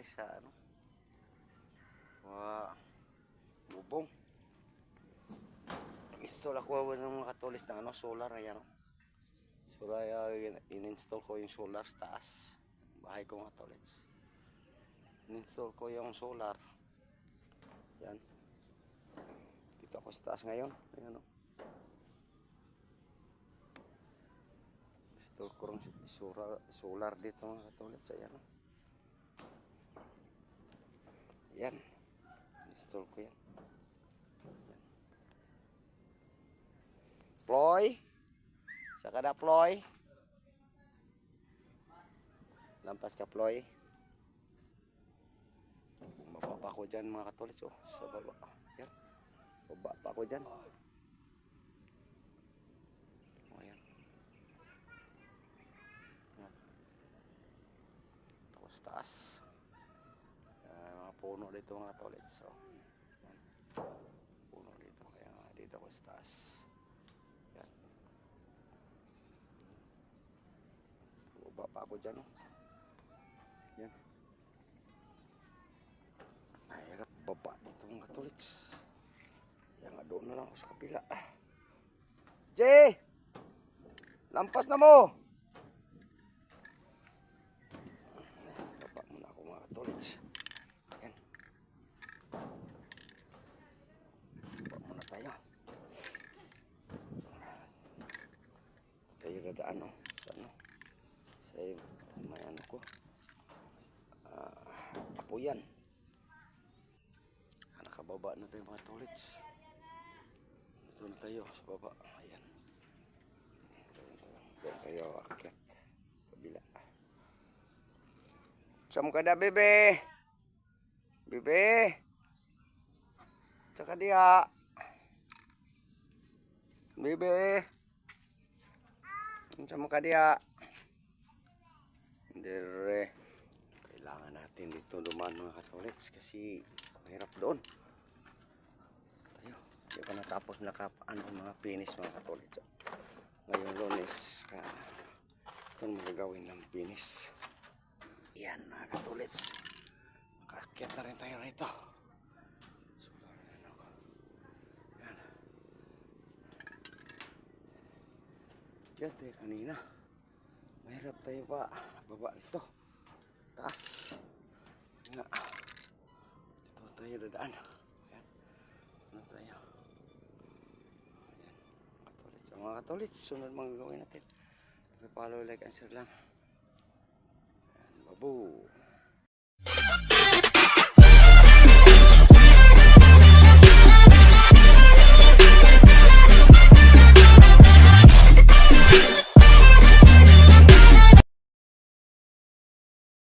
guys sa ano. Wow. Bubong. Install ako ng mga katulis ng ano, solar. Ayan. Solar, uh, in-install ko yung solar sa taas. Bahay ko mga katulis. In-install ko yung solar. Yan. Dito ako sa taas ngayon. Ayan o. No? Install ko rin solar, solar dito mga katulis. Ayan o. Yan. Install ko yan. Ploy. Saka na ploy. Lampas ka ploy. Baba pa ako dyan mga katulis. Oh, sa baba. Yan. Baba pa dyan. Oh. Puno dito mga katulis. So, yan. Puno dito. Kaya nga dito ako sa taas. Yan. Baba pa ako dyan. Oh. Yan. Mahirap baba dito mga katulits. Yan nga doon na lang ako sa kapila. Jay! Lampas na mo! Baba muna ako mga katulits. Yan. Baba muna tayo. Tayo dadaan oh. Ano? Sa may ano ko. Ah, apo yan. Ah, Nakababa na tayo mga tulits. Dito na tayo sa baba. Ayan. Doon tayo akit. Kabila. Saan ka na, bebe? Bebe? Tsaka diha. Bebe? Saan ka diha? Dire. Kailangan natin dito dumaan mga katolits kasi mahirap doon. Tayo. Hindi pa natapos na ano, mga finish mga katolits. Ngayon lunes ka ito magagawin ng finish. Yan mga katolits. Makakyat na rin tayo rito. So, yan ako. Yan. Yan tayo kanina. Mahirap tayo pa. Baba dito. Taas. Nga. Dito tayo dadaan. Ayan. Ano tayo? Ayan. Katulits. Ang mga katulits. Sunod mga gawin natin. Pag-follow, like, and share lang. Ayan. Babu.